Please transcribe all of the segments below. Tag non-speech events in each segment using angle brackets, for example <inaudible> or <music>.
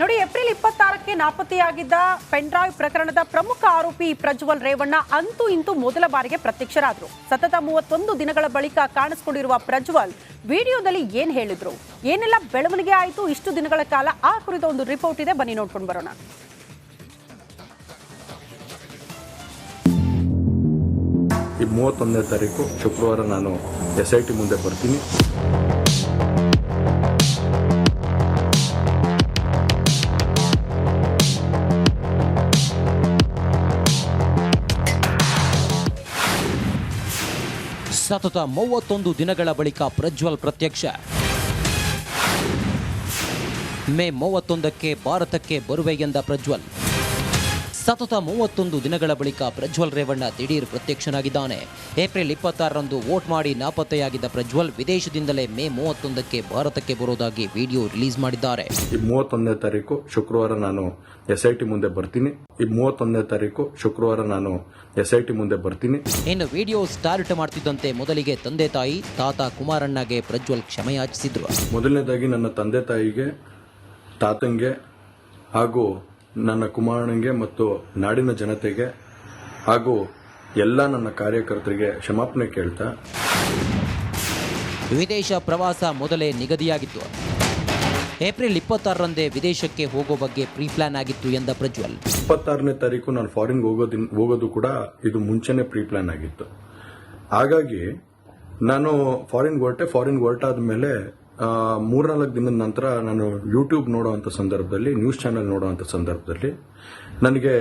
ನೋಡಿ, ಏಪ್ರಿಲ್ ಇಪ್ಪತ್ತಾರಕ್ಕೆ ನಾಪತ್ತೆಯಾಗಿದ್ದ ಪೆನ್ಡ್ರಾಯ್ ಪ್ರಕರಣದ ಪ್ರಮುಖ ಆರೋಪಿ ಪ್ರಜ್ವಲ್ ರೇವಣ್ಣ ಅಂತೂ ಇಂತೂ ಮೊದಲ ಬಾರಿಗೆ ಪ್ರತ್ಯಕ್ಷರಾದರು. ಸತತ ಮೂವತ್ತೊಂದು ದಿನಗಳ ಬಳಿಕ ಕಾಣಿಸಿಕೊಂಡಿರುವ ಪ್ರಜ್ವಲ್ ವಿಡಿಯೋದಲ್ಲಿ ಏನ್ ಹೇಳಿದ್ರು? ಏನೆಲ್ಲ ಬೆಳವಣಿಗೆ ಆಯಿತು? ಇಷ್ಟು ದಿನಗಳ ಕಾಲ ಆ ಕುರಿತ ಒಂದು ರಿಪೋರ್ಟ್ ಇದೆ. ಬನ್ನಿ, ನೋಡ್ಕೊಂಡು ಬರೋಣ. ಈ ಮೂವತ್ತೊಂದನೇ ತಾರೀಕು ಶುಕ್ರವಾರ ನಾನು ಎಸ್ ಐ ಟಿ ಮುಂದೆ ಬರ್ತೀನಿ. ಸತತ ಮೂವತ್ತೊಂದು ದಿನಗಳ ಬಳಿಕ ಪ್ರಜ್ವಲ್ ಪ್ರತ್ಯಕ್ಷ. ಮೇ ಮೂವತ್ತೊಂದಕ್ಕೆ ಭಾರತಕ್ಕೆ ಬರುವೆ ಎಂದ ಪ್ರಜ್ವಲ್. ಸತತ ಮೂವತ್ತೊಂದು ದಿನಗಳ ಬಳಿಕ ಪ್ರಜ್ವಲ್ ರೇವಣ್ಣ ದಿಢೀರ್ ಪ್ರತ್ಯಕ್ಷನಾಗಿದ್ದಾನೆ. ಏಪ್ರಿಲ್ ಇಪ್ಪತ್ತಾರರಂದು ವೋಟ್ ಮಾಡಿ ನಾಪತ್ತೆಯಾಗಿದ್ದ ಪ್ರಜ್ವಲ್ ವಿದೇಶದಿಂದಲೇ ಮೇ ಮೂವತ್ತೊಂದಕ್ಕೆ ಭಾರತಕ್ಕೆ ಬರುವುದಾಗಿ ವಿಡಿಯೋ ರಿಲೀಸ್ ಮಾಡಿದ್ದಾರೆ. ಈ ಮೂವತ್ತೊಂದನೇ ತಾರೀಕು ಶುಕ್ರವಾರ ನಾನು ಎಸ್ಐಟಿ ಮುಂದೆ ಬರ್ತೀನಿ. ಈ ಮೂವತ್ತೊಂದನೇ ತಾರೀಕು ಶುಕ್ರವಾರ ನಾನು ಎಸ್ಐಟಿ ಮುಂದೆ ಬರ್ತೀನಿ. ಇನ್ನು ವಿಡಿಯೋ ಸ್ಟಾರ್ಟ್ ಮಾಡ್ತಿದ್ದಂತೆ ಮೊದಲಿಗೆ ತಂದೆ ತಾಯಿ ತಾತ ಕುಮಾರಣ್ಣಗೆ ಪ್ರಜ್ವಲ್ ಕ್ಷಮೆಯಾಚಿಸಿದ್ರು. ಮೊದಲನೇದಾಗಿ ನನ್ನ ತಂದೆ ತಾಯಿಗೆ ತಾತಂಗೆ ಹಾಗೂ ನನ್ನ ಕುಮಾರನಿಗೆ ಮತ್ತು ನಾಡಿನ ಜನತೆಗೆ ಹಾಗೂ ಎಲ್ಲ ನನ್ನ ಕಾರ್ಯಕರ್ತರಿಗೆ ಕ್ಷಮಾಪಣೆ ಕೇಳ್ತಾ. ವಿದೇಶ ಪ್ರವಾಸ ಮೊದಲೇ ನಿಗದಿಯಾಗಿತ್ತು. ಏಪ್ರಿಲ್ ಇಪ್ಪತ್ತಾರರಂದೇ ವಿದೇಶಕ್ಕೆ ಹೋಗೋ ಬಗ್ಗೆ ಪ್ರೀ ಪ್ಲಾನ್ ಆಗಿತ್ತು ಎಂದ ಪ್ರಜ್ವಲ್. ಇಪ್ಪತ್ತಾರನೇ ತಾರೀಕು ನಾನು ಫಾರಿನ್ಗೆ ಹೋಗೋದಿನ್ ಹೋಗೋದು ಕೂಡ ಇದು ಮುಂಚೆನೇ ಪ್ರೀ ಪ್ಲಾನ್ ಆಗಿತ್ತು. ಹಾಗಾಗಿ ನಾನು ಫಾರಿನ್ ಹೊರಟೆ ಫಾರಿನ್ ಹೊರಟಾದ ಮೇಲೆ ಮೂರ್ನಾಲ್ಕು ದಿನದ ನಂತರ ನಾನು ಯೂಟ್ಯೂಬ್ ನೋಡುವಂಥ ಸಂದರ್ಭದಲ್ಲಿ ನ್ಯೂಸ್ ಚಾನೆಲ್ ನೋಡುವಂಥ ಸಂದರ್ಭದಲ್ಲಿ ನನಗೆ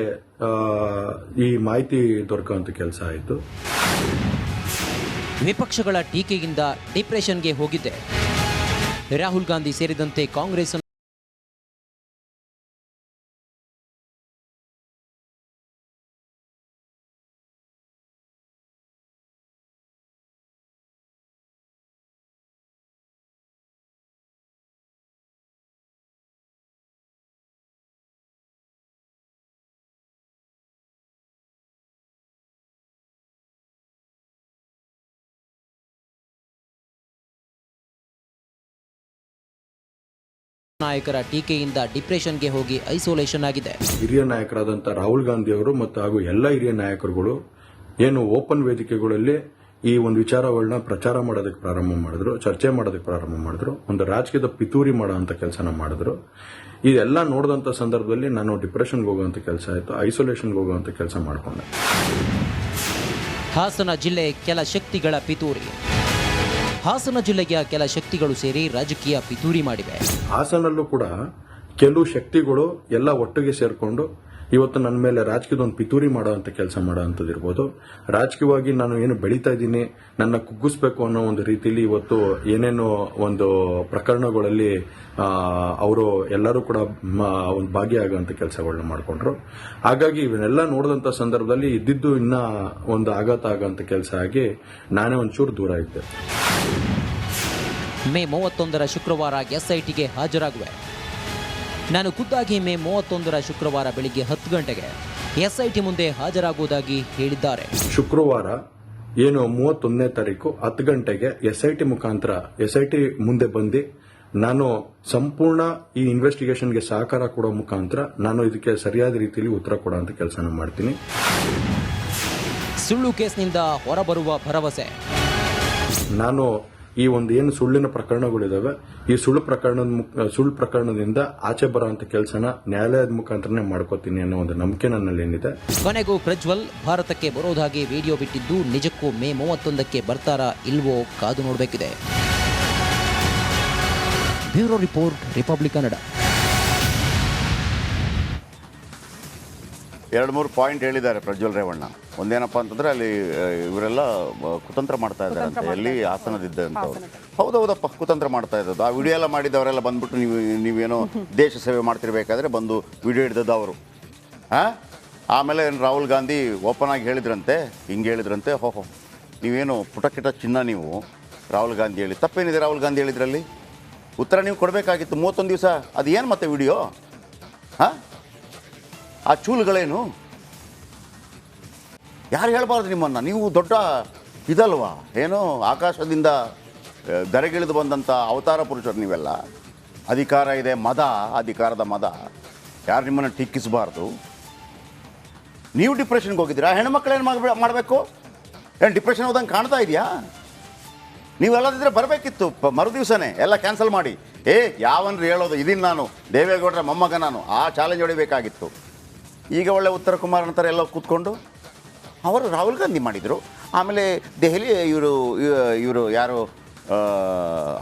ಈ ಮಾಹಿತಿ ದೊರಕುವಂಥ ಕೆಲಸ ಆಯಿತು. ವಿಪಕ್ಷಗಳ ಟೀಕೆಯಿಂದ ಡಿಪ್ರೆಷನ್ಗೆ ಹೋಗಿದ್ದೆ. ರಾಹುಲ್ ಗಾಂಧಿ ಸೇರಿದಂತೆ ಕಾಂಗ್ರೆಸ್ ನಾಯಕರ ಟೀಕೆಯಿಂದ ಡಿಪ್ರೆಷನ್ಗೆ ಹೋಗಿ ಐಸೋಲೇಷನ್ ಆಗಿದೆ. ಹಿರಿಯ ನಾಯಕರಾದಂಥ ರಾಹುಲ್ ಗಾಂಧಿ ಅವರು ಮತ್ತು ಹಾಗೂ ಎಲ್ಲ ಹಿರಿಯ ನಾಯಕರುಗಳು ಏನು ಓಪನ್ ವೇದಿಕೆಗಳಲ್ಲಿ ಈ ಒಂದು ವಿಚಾರಗಳನ್ನ ಪ್ರಚಾರ ಮಾಡೋದಕ್ಕೆ ಪ್ರಾರಂಭ ಮಾಡಿದ್ರು ಚರ್ಚೆ ಮಾಡೋದಕ್ಕೆ ಪ್ರಾರಂಭ ಮಾಡಿದ್ರು ಒಂದು ರಾಜಕೀಯದ ಪಿತೂರಿ ಮಾಡುವಂತ ಕೆಲಸನ ಮಾಡಿದ್ರು. ಇದೆಲ್ಲ ನೋಡಿದಂಥ ಸಂದರ್ಭದಲ್ಲಿ ನಾನು ಡಿಪ್ರೆಷನ್ಗೆ ಹೋಗುವಂತ ಕೆಲಸ ಆಯಿತು ಐಸೋಲೇಷನ್ಗೆ ಹೋಗುವಂತ ಕೆಲಸ ಮಾಡಿಕೊಂಡೆ. ಹಾಸನ ಜಿಲ್ಲೆ ಕೆಲ ಶಕ್ತಿಗಳ ಪಿತೂರಿ. ಹಾಸನ ಜಿಲ್ಲೆಯ ಕೆಲ ಶಕ್ತಿಗಳು ಸೇರಿ ರಾಜಕೀಯ ಪಿತೂರಿ ಮಾಡಿವೆ. ಹಾಸನಲ್ಲೂ ಕೂಡ ಕೆಲವು ಶಕ್ತಿಗಳು ಎಲ್ಲ ಒಟ್ಟಿಗೆ ಸೇರಿಕೊಂಡು ಇವತ್ತು ನನ್ನ ಮೇಲೆ ರಾಜಕೀಯದ ಒಂದು ಪಿತೂರಿ ಮಾಡುವಂತ ಕೆಲಸ ಮಾಡುವಂಥದ್ದು ಇರ್ಬೋದು. ರಾಜಕೀಯವಾಗಿ ನಾನು ಏನು ಬೆಳೀತಾ ಇದ್ದೀನಿ, ನನ್ನ ಕುಗ್ಗಿಸ್ಬೇಕು ಅನ್ನೋ ಒಂದು ರೀತಿಯಲ್ಲಿ ಇವತ್ತು ಏನೇನು ಒಂದು ಪ್ರಕರಣಗಳಲ್ಲಿ ಅವರು ಎಲ್ಲರೂ ಕೂಡ ಒಂದು ಭಾಗಿಯಾಗುವಂತ ಕೆಲಸಗಳನ್ನ ಮಾಡಿಕೊಂಡ್ರು. ಹಾಗಾಗಿ ಇವನ್ನೆಲ್ಲ ನೋಡಿದಂತ ಸಂದರ್ಭದಲ್ಲಿ ಇದ್ದಿದ್ದು ಇನ್ನ ಒಂದು ಆಘಾತ ಆಗೋಂಥ ಕೆಲಸ ಆಗಿ ನಾನೇ ಒಂಚೂರು ದೂರ ಇದ್ದೆ. ಮೇ ಮೂವತ್ತೊಂದರ ಶುಕ್ರವಾರ ಎಸ್ಐಟಿಗೆ ಹಾಜರಾಗುವೆ. ನಾನು ಖುದ್ದಾಗಿ ಮೇ ಮೂವತ್ತೊಂದರ ಶುಕ್ರವಾರ ಬೆಳಿಗ್ಗೆ ಹತ್ತು ಗಂಟೆಗೆ ಎಸ್ಐಟಿ ಮುಂದೆ ಹಾಜರಾಗುವುದಾಗಿ ಹೇಳಿದ್ದಾರೆ. ಶುಕ್ರವಾರ ಏನು ಮೂವತ್ತೊಂದನೇ ತಾರೀಕು ಹತ್ತು ಗಂಟೆಗೆ ಎಸ್ಐಟಿ ಮುಖಾಂತರ ಎಸ್ಐಟಿ ಮುಂದೆ ಬಂದು ನಾನು ಸಂಪೂರ್ಣ ಈ ಇನ್ವೆಸ್ಟಿಗೇಷನ್ಗೆ ಸಹಕಾರ ಕೊಡೋ ಮುಖಾಂತರ ನಾನು ಇದಕ್ಕೆ ಸರಿಯಾದ ರೀತಿಯಲ್ಲಿ ಉತ್ತರ ಕೊಡುವಂತ ಕೆಲಸನ ಮಾಡ್ತೀನಿ. ಸುಳ್ಳು ಕೇಸ್ನಿಂದ ಹೊರಬರುವ ಭರವಸೆ. ನಾನು ಈ ಒಂದು ಏನು ಸುಳ್ಳಿನ ಪ್ರಕರಣಗಳಿದಾವೆ, ಈ ಸುಳ್ಳು ಪ್ರಕರಣದ ಮುಖ- ಸುಳ್ಳು ಪ್ರಕರಣದಿಂದ ಆಚೆ ಬರುವಂತ ಕೆಲಸನ ನ್ಯಾಯಾಲಯದ ಮುಖಾಂತರನೇ ಮಾಡ್ಕೋತೀನಿ ಅನ್ನೋ ಒಂದು ನಂಬಿಕೆ ನನ್ನಲ್ಲಿ ಏನಿದೆ. ಕೊನೆಗೂ ಪ್ರಜ್ವಲ್, ಭಾರತಕ್ಕೆ ಬರೋದಾಗಿ ವಿಡಿಯೋ ಬಿಟ್ಟಿದ್ದು ನಿಜಕ್ಕೂ ಮೇ ಮೂವತ್ತೊಂದಕ್ಕೆ ಬರ್ತಾರಾ ಇಲ್ವೋ ಕಾದು ನೋಡಬೇಕಿದೆ. Bureau report, Republic Kannada. ಎರಡು ಮೂರು ಪಾಯಿಂಟ್ ಹೇಳಿದ್ದಾರೆ ಪ್ರಜ್ವಲ್ ರೇವಣ್ಣ. ಒಂದೇನಪ್ಪ ಅಂತಂದ್ರೆ ಅಲ್ಲಿ ಇವರೆಲ್ಲ ಕುತಂತ್ರ ಮಾಡ್ತಾ ಇದ್ದಾರೆ ಅಂತ. ಎಲ್ಲಿ ಹಾಸನದಿದ್ದಂಥವ್ರು ಹೌದೌದಪ್ಪ ಕುತಂತ್ರ ಮಾಡ್ತಾ ಇದ್ದದ್ದು. ಆ ವಿಡಿಯೋ ಎಲ್ಲ ಮಾಡಿದವರೆಲ್ಲ ಬಂದ್ಬಿಟ್ಟು ನೀವು ನೀವೇನೋ <laughs> ದೇಶ ಸೇವೆ ಮಾಡ್ತಿರ್ಬೇಕಾದ್ರೆ ಬಂದು ವಿಡಿಯೋ ಹಿಡ್ದದ್ದು ಅವರು. ಹಾಂ? ಆಮೇಲೆ ಏನ್ ರಾಹುಲ್ ಗಾಂಧಿ ಓಪನ್ ಆಗಿ ಹೇಳಿದ್ರಂತೆ ಹಿಂಗೆ ಹೇಳಿದ್ರಂತೆ ಹೋಹೋ ನೀವೇನು ಪುಟಕಿಟ ಚಿನ್ನ ನೀವು ರಾಹುಲ್ ಗಾಂಧಿ ಹೇಳಿ ತಪ್ಪೇನಿದೆ ರಾಹುಲ್ ಗಾಂಧಿ ಹೇಳಿದ್ರಲ್ಲಿ? ಉತ್ತರ ನೀವು ಕೊಡಬೇಕಾಗಿತ್ತು ಮೂವತ್ತೊಂದು ದಿವಸ. ಅದು ಏನು ಮತ್ತೆ ವಿಡಿಯೋ ಹಾಂ? ಆ ಚೂಲುಗಳೇನು? ಯಾರು ಹೇಳಬಾರ್ದು ನಿಮ್ಮನ್ನು? ನೀವು ದೊಡ್ಡ ಇದಲ್ವಾ? ಏನೋ ಆಕಾಶದಿಂದ ದರೆಗಿಳಿದು ಬಂದಂಥ ಅವತಾರ ಪುರುಷರು ನೀವೆಲ್ಲ. ಅಧಿಕಾರ ಇದೆ, ಮದ, ಅಧಿಕಾರದ ಮದ. ಯಾರು ನಿಮ್ಮನ್ನು ಟೀಕಿಸಬಾರ್ದು? ನೀವು ಡಿಪ್ರೆಷನ್ಗೆ ಹೋಗಿದ್ದೀರಾ? ಹೆಣ್ಮಕ್ಳೇನು ಮಾಡಬೇಕು? ಏನು, ಡಿಪ್ರೆಷನ್ ಹೋದಂಗೆ ಕಾಣ್ತಾ ಇದೆಯಾ? ನೀವೆಲ್ಲದಿದ್ರೆ ಬರಬೇಕಿತ್ತು, ಪ ಮರು ದಿವಸನೇ ಎಲ್ಲ ಕ್ಯಾನ್ಸಲ್ ಮಾಡಿ. ಏ, ಯಾವನ್ರು ಹೇಳೋದು? ಇದೀನಿ ನಾನು. ದೇವೇಗೌಡರ ಮೊಮ್ಮಗ ನಾನು. ಆ ಚಾಲೆಂಜ್ ಹೊಡಿಬೇಕಾಗಿತ್ತು. ಈಗ ಒಳ್ಳೆ ಉತ್ತರ ಕುಮಾರ್ ಅಂತಾರೆ ಎಲ್ಲ ಕೂತ್ಕೊಂಡು ಅವರು ರಾಹುಲ್ ಗಾಂಧಿ ಮಾಡಿದರು. ಆಮೇಲೆ ದೆಹಲಿ ಇವರು ಇವರು ಯಾರು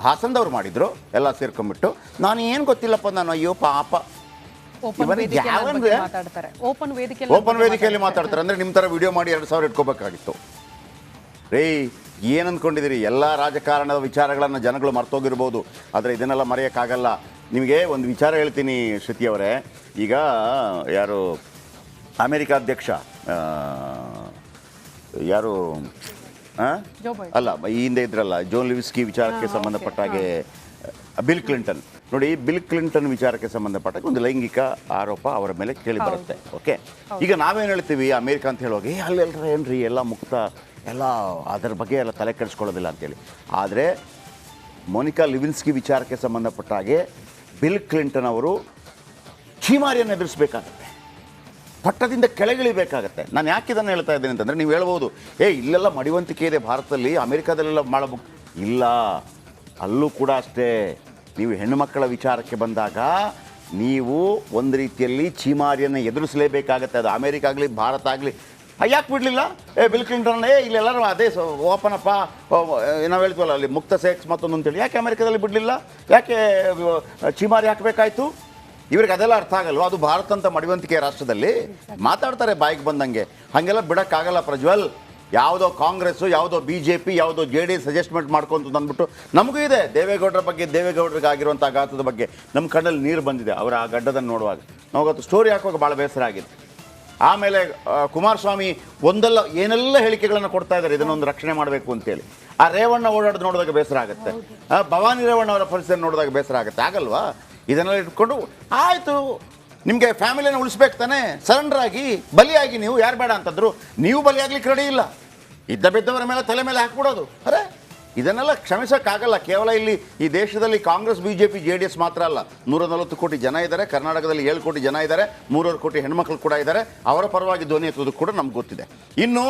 ಹಾಸನದವ್ರು ಮಾಡಿದರು ಎಲ್ಲ ಸೇರ್ಕೊಂಡ್ಬಿಟ್ಟು. ನಾನು ಏನು ಗೊತ್ತಿಲ್ಲಪ್ಪ ನಾನು ಅಯ್ಯೋ ಪಾಪ. ಓಪನ್ ವೇದಿಕೆಯಲ್ಲಿ ಮಾತಾಡ್ತಾರೆ. ಅಂದರೆ ನಿಮ್ಮ ಥರ ವಿಡಿಯೋ ಮಾಡಿ ಎರಡು ಸಾವಿರ ಇಟ್ಕೋಬೇಕಾಗಿತ್ತು. ರೇ ಏನು ಅಂದ್ಕೊಂಡಿದ್ದೀರಿ ಎಲ್ಲ ರಾಜಕಾರಣದ ವಿಚಾರಗಳನ್ನು ಜನಗಳು ಮರ್ತೋಗಿರ್ಬೋದು. ಆದರೆ ಇದನ್ನೆಲ್ಲ ಮರೆಯೋಕ್ಕಾಗಲ್ಲ. ನಿಮಗೆ ಒಂದು ವಿಚಾರ ಹೇಳ್ತೀನಿ ಶ್ರುತಿ ಅವರೇ. ಈಗ ಯಾರು ಅಮೇರಿಕ ಅಧ್ಯಕ್ಷ ಯಾರು. ಅಲ್ಲ ಈ ಹಿಂದೆ ಇದ್ರಲ್ಲ ಜೋನ್ ಲಿವಿಸ್ಕಿ ವಿಚಾರಕ್ಕೆ ಸಂಬಂಧಪಟ್ಟ ಹಾಗೆ ಬಿಲ್ ಕ್ಲಿಂಟನ್ ನೋಡಿ ಬಿಲ್ ಕ್ಲಿಂಟನ್ ವಿಚಾರಕ್ಕೆ ಸಂಬಂಧಪಟ್ಟ ಒಂದು ಲೈಂಗಿಕ ಆರೋಪ ಅವರ ಮೇಲೆ ಕೇಳಿ ಬರುತ್ತೆ ಓಕೆ ಈಗ ನಾವೇನು ಹೇಳ್ತೀವಿ ಅಮೇರಿಕ ಅಂತ ಹೇಳುವಾಗ ಏ ಏನು ಏನ್ರಿ ಎಲ್ಲ ಮುಕ್ತ ಎಲ್ಲ ಅದರ ಬಗ್ಗೆ ಎಲ್ಲ ತಲೆ ಕೆಡಿಸ್ಕೊಳ್ಳೋದಿಲ್ಲ ಅಂತೇಳಿ ಆದರೆ ಮೋನಿಕಾ ಲಿವಿನ್ಸ್ಕಿ ವಿಚಾರಕ್ಕೆ ಸಂಬಂಧಪಟ್ಟ ಹಾಗೆ ಬಿಲ್ ಕ್ಲಿಂಟನ್ ಅವರು ಛೀಮಾರಿಯನ್ನು ಎದುರಿಸಬೇಕಾಗತ್ತೆ ಪಟ್ಟದಿಂದ ಕೆಳಗಿಳಿಬೇಕಾಗತ್ತೆ. ನಾನು ಯಾಕೆ ಇದನ್ನು ಹೇಳ್ತಾ ಇದ್ದೀನಿ ಅಂತಂದರೆ ನೀವು ಹೇಳ್ಬೋದು, ಏ, ಇಲ್ಲೆಲ್ಲ ಮಡಿವಂತಿಕೆ ಇದೆ ಭಾರತದಲ್ಲಿ, ಅಮೆರಿಕಾದಲ್ಲೆಲ್ಲ ಮಾಡಬೇಕು ಇಲ್ಲ, ಅಲ್ಲೂ ಕೂಡ ಅಷ್ಟೇ. ನೀವು ಹೆಣ್ಣುಮಕ್ಕಳ ವಿಚಾರಕ್ಕೆ ಬಂದಾಗ ನೀವು ಒಂದು ರೀತಿಯಲ್ಲಿ ಚೀಮಾರಿಯನ್ನು ಎದುರಿಸಲೇಬೇಕಾಗತ್ತೆ. ಅದು ಅಮೇರಿಕ ಆಗಲಿ, ಭಾರತ ಆಗಲಿ. ಯಾಕೆ ಬಿಡಲಿಲ್ಲ? ಏ, ಬಿಲ್ ಕ್ಲಿಂಟನ್, ಏ ಇಲ್ಲೆಲ್ಲರೂ ಅದೇ ಓಪನಪ್ಪ ನಾವು ಹೇಳ್ತೀವಲ್ಲ, ಅಲ್ಲಿ ಮುಕ್ತ ಸೆಕ್ಸ್ ಮತ್ತೊಂದು ಅಂತೇಳಿ. ಯಾಕೆ ಅಮೆರಿಕದಲ್ಲಿ ಬಿಡಲಿಲ್ಲ? ಯಾಕೆ ಚೀಮಾರಿ ಹಾಕಬೇಕಾಯ್ತು? ಇವ್ರಿಗೆ ಅದೆಲ್ಲ ಅರ್ಥ ಆಗಲ್ವಾ? ಅದು ಭಾರತ ಅಂತ ಮಡಿವಂತಿಕೆ ರಾಷ್ಟ್ರದಲ್ಲಿ ಮಾತಾಡ್ತಾರೆ ಬಾಯಿಗೆ ಬಂದಂಗೆ. ಹಾಗೆಲ್ಲ ಬಿಡೋಕ್ಕಾಗಲ್ಲ ಪ್ರಜ್ವಲ್. ಯಾವುದೋ ಕಾಂಗ್ರೆಸ್ಸು, ಯಾವುದೋ ಬಿ ಜೆ ಪಿ ಯಾವುದೋ ಜೆ ಡಿ ಸಜೆಸ್ಟ್ಮೆಂಟ್ ಮಾಡ್ಕೊಂತ ಅಂದ್ಬಿಟ್ಟು ನಮಗೂ ಇದೆ. ದೇವೇಗೌಡರ ಬಗ್ಗೆ, ದೇವೇಗೌಡರಿಗೆ ಆಗಿರುವಂಥ ಆಘಾತದ ಬಗ್ಗೆ ನಮ್ಮ ಕಣ್ಣಲ್ಲಿ ನೀರು ಬಂದಿದೆ. ಅವರ ಆ ಗಡ್ಡದನ್ನು ನೋಡುವಾಗ. ನಾವತ್ತು ಸ್ಟೋರಿ ಹಾಕುವಾಗ ಭಾಳ ಬೇಸರ ಆಗಿದೆ ಆಮೇಲೆ ಕುಮಾರಸ್ವಾಮಿ ಒಂದಲ್ಲ, ಏನೆಲ್ಲ ಹೇಳಿಕೆಗಳನ್ನು ಕೊಡ್ತಾ ಇದ್ದಾರೆ, ಇದನ್ನೊಂದು ರಕ್ಷಣೆ ಮಾಡಬೇಕು ಅಂತೇಳಿ. ಆ ರೇವಣ್ಣ ಓಡಾಡೋದು ನೋಡಿದಾಗ ಬೇಸರ ಆಗುತ್ತೆ. ಭವಾನಿ ರೇವಣ್ಣ ಅವರ ಪರಿಸ್ಥಿತಿ ನೋಡಿದಾಗ ಬೇಸರ ಆಗುತ್ತೆ. ಆಗಲ್ವಾ? ಇದನ್ನೆಲ್ಲ ಇಟ್ಕೊಂಡು, ಆಯಿತು, ನಿಮಗೆ ಫ್ಯಾಮಿಲಿಯನ್ನು ಉಳಿಸ್ಬೇಕು ತಾನೆ, ಸರೆಂಡರ್ ಆಗಿ, ಬಲಿಯಾಗಿ ನೀವು ಯಾರು ಬೇಡ ಅಂತಂದ್ರು, ನೀವು ಬಲಿಯಾಗ್ಲಿಕ್ಕೆ ರೆಡಿ ಇಲ್ಲ. ಇದ್ದ ಬಿದ್ದವರ ಮೇಲೆ ತಲೆ ಮೇಲೆ ಹಾಕ್ಬಿಡೋದು. ಅರೆ, ಇದನ್ನೆಲ್ಲ ಕ್ಷಮಿಸೋಕ್ಕಾಗಲ್ಲ. ಕೇವಲ ಇಲ್ಲಿ ಈ ದೇಶದಲ್ಲಿ Congress B J P J D S ಮಾತ್ರ ಅಲ್ಲ. ನೂರ ನಲವತ್ತು ಕೋಟಿ ಜನ ಇದ್ದಾರೆ. ಕರ್ನಾಟಕದಲ್ಲಿ ಏಳು ಕೋಟಿ ಜನ ಇದ್ದಾರೆ. ಮೂರುವರೆ ಕೋಟಿ ಹೆಣ್ಮಕ್ಳು ಕೂಡ ಇದ್ದಾರೆ. ಅವರ ಪರವಾಗಿ ಧ್ವನಿ ಎತ್ತುವುದು ಕೂಡ ನಮ್ಗೆ ಗೊತ್ತಿದೆ. ಇನ್ನು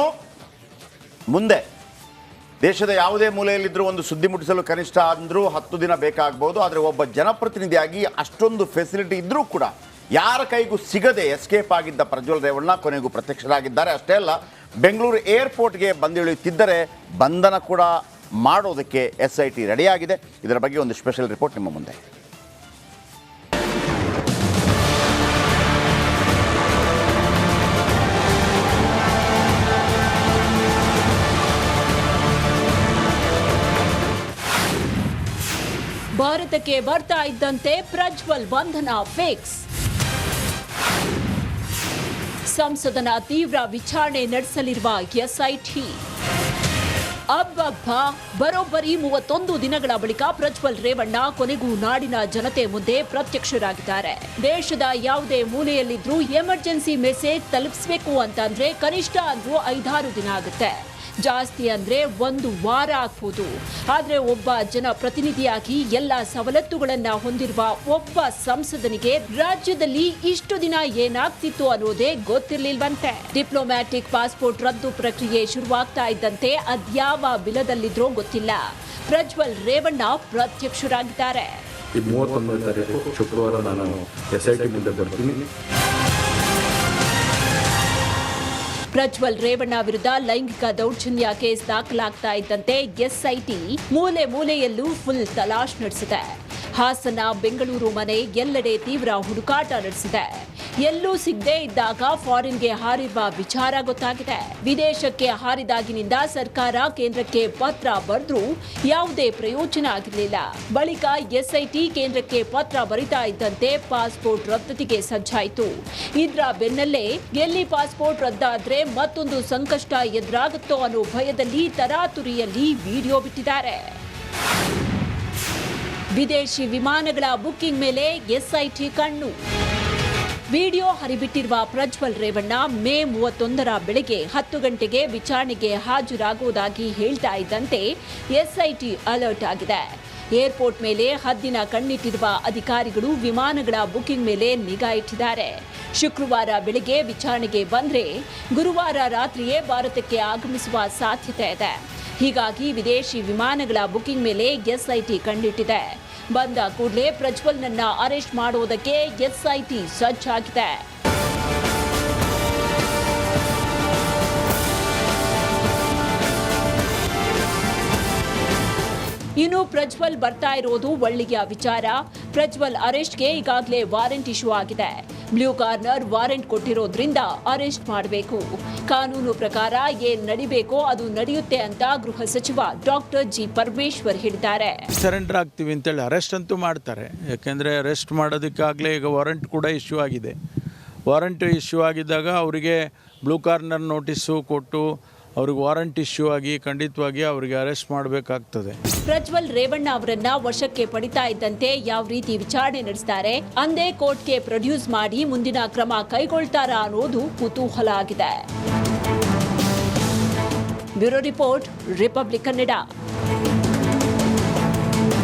ಮುಂದೆ ದೇಶದ ಯಾವುದೇ ಮೂಲೆಯಲ್ಲಿದ್ದರೂ ಒಂದು ಸುದ್ದಿ ಮುಟ್ಟಿಸಲು ಕನಿಷ್ಠ ಅಂದರೂ ಹತ್ತು ದಿನ ಬೇಕಾಗ್ಬೋದು, ಆದರೆ ಒಬ್ಬ ಜನಪ್ರತಿನಿಧಿಯಾಗಿ ಅಷ್ಟೊಂದು ಫೆಸಿಲಿಟಿ ಇದ್ದರೂ ಕೂಡ ಯಾರ ಕೈಗೂ ಸಿಗದೆ ಎಸ್ಕೇಪ್ ಆಗಿದ್ದ ಪ್ರಜ್ವಲ್ ರೇವಣ್ಣ ಕೊನೆಗೂ ಪ್ರತ್ಯಕ್ಷರಾಗಿದ್ದಾರೆ. ಅಷ್ಟೇ ಅಲ್ಲ, ಬೆಂಗಳೂರು ಏರ್ಪೋರ್ಟ್ಗೆ ಬಂದಿಳಿಯುತ್ತಿದ್ದರೆ ಬಂಧನ ಕೂಡ ಮಾಡೋದಕ್ಕೆ ಎಸ್ ಐ ಟಿ ರೆಡಿಯಾಗಿದೆ ಇದರ ಬಗ್ಗೆ ಒಂದು ಸ್ಪೆಷಲ್ ರಿಪೋರ್ಟ್ ನಿಮ್ಮ ಮುಂದೆ. ಭಾರತಕ್ಕೆ ಬರ್ತಾ ಇದ್ದಂತೆ ಪ್ರಜ್ವಲ್ ಬಂಧನ ಫಿಕ್ಸ್. ಸಂಸದನ ತೀವ್ರ ವಿಚಾರಣೆ ನಡೆಸಲಿರುವ ಎಸ್ಐಟಿ. ಅಬ್ಬಬ್ಬ, ಬರೋಬ್ಬರಿ ಮೂವತ್ತೊಂದು ದಿನಗಳ ಬಳಿಕ ಪ್ರಜ್ವಲ್ ರೇವಣ್ಣ ಕೊನೆಗೂ ನಾಡಿನ ಜನತೆ ಮುಂದೆ ಪ್ರತ್ಯಕ್ಷರಾಗಿದ್ದಾರೆ. ದೇಶದ ಯಾವುದೇ ಮೂಲೆಯಲ್ಲಿದ್ದರೂ ಎಮರ್ಜೆನ್ಸಿ ಮೆಸೇಜ್ ತಲುಪಿಸಬೇಕು ಅಂತಂದ್ರೆ ಕನಿಷ್ಠ ಅಂದ್ರೂ ಐದಾರು ದಿನ ಆಗುತ್ತೆ. ಜಾಸ್ತಿ ಅಂದ್ರೆ ಒಂದು ವಾರ ಆಗ್ಬೋದು ಆದರೆ ಒಬ್ಬ ಜನಪ್ರತಿನಿಧಿಯಾಗಿ ಎಲ್ಲ ಸವಲತ್ತುಗಳನ್ನು ಹೊಂದಿರುವ ಒಬ್ಬ ಸಂಸದನಿಗೆ ರಾಜ್ಯದಲ್ಲಿ ಇಷ್ಟು ದಿನ ಏನಾಗ್ತಿತ್ತು ಅನ್ನೋದೇ ಗೊತ್ತಿರಲಿಲ್ವಂತೆ. ಡಿಪ್ಲೊಮ್ಯಾಟಿಕ್ ಪಾಸ್ಪೋರ್ಟ್ ರದ್ದು ಪ್ರಕ್ರಿಯೆ ಶುರುವಾಗ್ತಾ ಇದ್ದಂತೆ ಅದ್ಯಾವ ಬಿಲದಲ್ಲಿದ್ರೋ ಗೊತ್ತಿಲ್ಲ. ಪ್ರಜ್ವಲ್ ರೇವಣ್ಣ ಪ್ರತ್ಯಕ್ಷರಾಗಿದ್ದಾರೆ. ಮೂವತ್ತೊಂದನೇ ತಾರೀಕು ಶುಕ್ರವಾರ ನಾನು ಎಸ್ ಐ ಟಿ ಮುಂದೆ ಬರ್ತೀನಿ. ಪ್ರಜ್ವಲ್ ರೇವಣ್ಣ ವಿರುದ್ಧ ಲೈಂಗಿಕ ದೌರ್ಜನ್ಯ ಕೇಸ್ ದಾಖಲಾಗ್ತಾ ಇದ್ದಂತೆ ಎಸ್ಐಟಿ ಮೂಲೆ ಮೂಲೆಯಲ್ಲೂ ಫುಲ್ ತಲಾಶ್ ನಡೆಸಿದೆ ಹಾಸನ ಬೆಂಗಳೂರು ಮನೆ ಎಲ್ಲೆಡೆ ತೀವ್ರ ಹುಡುಕಾಟ ನಡೆಸಿದೆ ಎಲ್ಲೂ ಸಿಗದೇ ಇದ್ದಾಗ ಫಾರಿನ್ಗೆ ಹಾರಿರುವ ವಿಚಾರ ಗೊತ್ತಾಗಿದೆ. ವಿದೇಶಕ್ಕೆ ಹಾರಿದಾಗಿನಿಂದ ಸರ್ಕಾರ ಕೇಂದ್ರಕ್ಕೆ ಪತ್ರ ಬರೆದ್ರೂ ಯಾವುದೇ ಪ್ರಯೋಜನ ಆಗಿರಲಿಲ್ಲ. ಬಳಿಕ ಎಸ್ಐಟಿ ಕೇಂದ್ರಕ್ಕೆ ಪತ್ರ ಬರಿತಾ ಇದ್ದಂತೆ ಪಾಸ್ಪೋರ್ಟ್ ರದ್ದತಿಗೆ ಸಜ್ಜಾಯಿತು. ಇದರ ಬೆನ್ನಲ್ಲೇ ಎಲ್ಲಿ ಪಾಸ್ಪೋರ್ಟ್ ರದ್ದಾದ್ರೆ ಮತ್ತೊಂದು ಸಂಕಷ್ಟ ಎದುರಾಗುತ್ತೋ ಅನ್ನೋ ಭಯದಲ್ಲಿ ತರಾತುರಿಯಲ್ಲಿ ವಿಡಿಯೋ ಬಿಟ್ಟಿದ್ದಾರೆ. ವಿದೇಶಿ ವಿಮಾನಗಳ ಬುಕ್ಕಿಂಗ್ ಮೇಲೆ ಎಸ್ಐಟಿ ಕಣ್ಣು. ವಿಡಿಯೋ ಹರಿಬಿಟ್ಟಿರುವ ಪ್ರಜ್ವಲ್ ರೇವಣ್ಣ ಮೇ ಮೂವತ್ತೊಂದರ ಬೆಳಗ್ಗೆ ಹತ್ತು ಗಂಟೆಗೆ ವಿಚಾರಣೆಗೆ ಹಾಜರಾಗುವುದಾಗಿ ಹೇಳ್ತಾ ಇದ್ದಂತೆ ಎಸ್ಐಟಿ ಅಲರ್ಟ್ ಆಗಿದೆ. ಏರ್ಪೋರ್ಟ್ ಮೇಲೆ ಹದ್ದಿನ ಕಣ್ಣಿಟ್ಟಿರುವ ಅಧಿಕಾರಿಗಳು ವಿಮಾನಗಳ ಬುಕಿಂಗ್ ಮೇಲೆ ನಿಗಾ ಇಟ್ಟಿದ್ದಾರೆ. ಶುಕ್ರವಾರ ಬೆಳಗ್ಗೆ ವಿಚಾರಣೆಗೆ ಬಂದರೆ ಗುರುವಾರ ರಾತ್ರಿಯೇ ಭಾರತಕ್ಕೆ ಆಗಮಿಸುವ ಸಾಧ್ಯತೆ ಇದೆ. ಹೀಗಾಗಿ ವಿದೇಶಿ ವಿಮಾನಗಳ ಬುಕಿಂಗ್ ಮೇಲೆ ಎಸ್ಐಟಿ ಕಂಡಿಟ್ಟಿದೆ ಬಂದ ಕೂಡಲೇ ಪ್ರಜ್ವಲ್ನನ್ನ ಅರೆಸ್ಟ್ ಮಾಡುವುದಕ್ಕೆ ಎಸ್ಐಟಿ ಸಜ್ಜಾಗಿದೆ. ಇನ್ನು ಪ್ರಜ್ವಲ್ ಬರ್ತಾ ಇರೋದು ಒಳ್ಳಿಗೆಯ ವಿಚಾರ. ಪ್ರಜ್ವಲ್ ಅರೆಸ್ಟ್ಗೆ ಈಗಾಗಲೇ ವಾರೆಂಟ್ ಇಶ್ಯೂ ಆಗಿದೆ. ಬ್ಲೂ ಕಾರ್ನರ್ ವಾರೆಂಟ್ ಕೊಟ್ಟಿರೋದ್ರಿಂದ ಅರೆಸ್ಟ್ ಮಾಡಬೇಕು. ಕಾನೂನು ಪ್ರಕಾರ ಏನ್ ನಡಿಬೇಕೋ ಅದು ನಡೆಯುತ್ತೆ ಅಂತ ಗೃಹ ಸಚಿವ ಡಾಕ್ಟರ್ ಜಿ ಪರಮೇಶ್ವರ್ ಹೇಳಿದ್ದಾರೆ. ಸರೆಂಡರ್ ಆಗ್ತೀವಿ ಅಂತೇಳಿ ಅರೆಸ್ಟ್ ಅಂತೂ ಮಾಡ್ತಾರೆ. ಯಾಕೆಂದರೆ ಅರೆಸ್ಟ್ ಮಾಡೋದಕ್ಕಾಗಲೇ ಈಗ ವಾರಂಟ್ ಕೂಡ ಇಶ್ಯೂ ಆಗಿದೆ. ವಾರಂಟ್ ಇಶ್ಯೂ ಆಗಿದ್ದಾಗ ಅವರಿಗೆ ಬ್ಲೂ ಕಾರ್ನರ್ ನೋಟಿಸು ಕೊಟ್ಟು ಅವ್ರಿಗೆ ವಾರಂಟ್ ಇಶ್ಯೂ ಆಗಿ, ಖಂಡಿತವಾಗಿ ಅವರಿಗೆ ಅರೆಸ್ಟ್ ಮಾಡಬೇಕಾಗ್ತದೆ. ಪ್ರಜ್ವಲ್ ರೇವಣ್ಣ ಅವರನ್ನ ವಶಕ್ಕೆ ಪಡಿತಾ ಇದ್ದಂತೆ ಯಾವ ರೀತಿ ವಿಚಾರಣೆ ನಡೆಸ್ತಾರೆ, ಅಂದೇ ಕೋರ್ಟ್ಗೆ ಪ್ರೊಡ್ಯೂಸ್ ಮಾಡಿ ಮುಂದಿನ ಕ್ರಮ ಕೈಗೊಳ್ತಾರಾ ಅನ್ನೋದು ಕುತೂಹಲ ಆಗಿದೆ. Bureau report, Republic Kannada.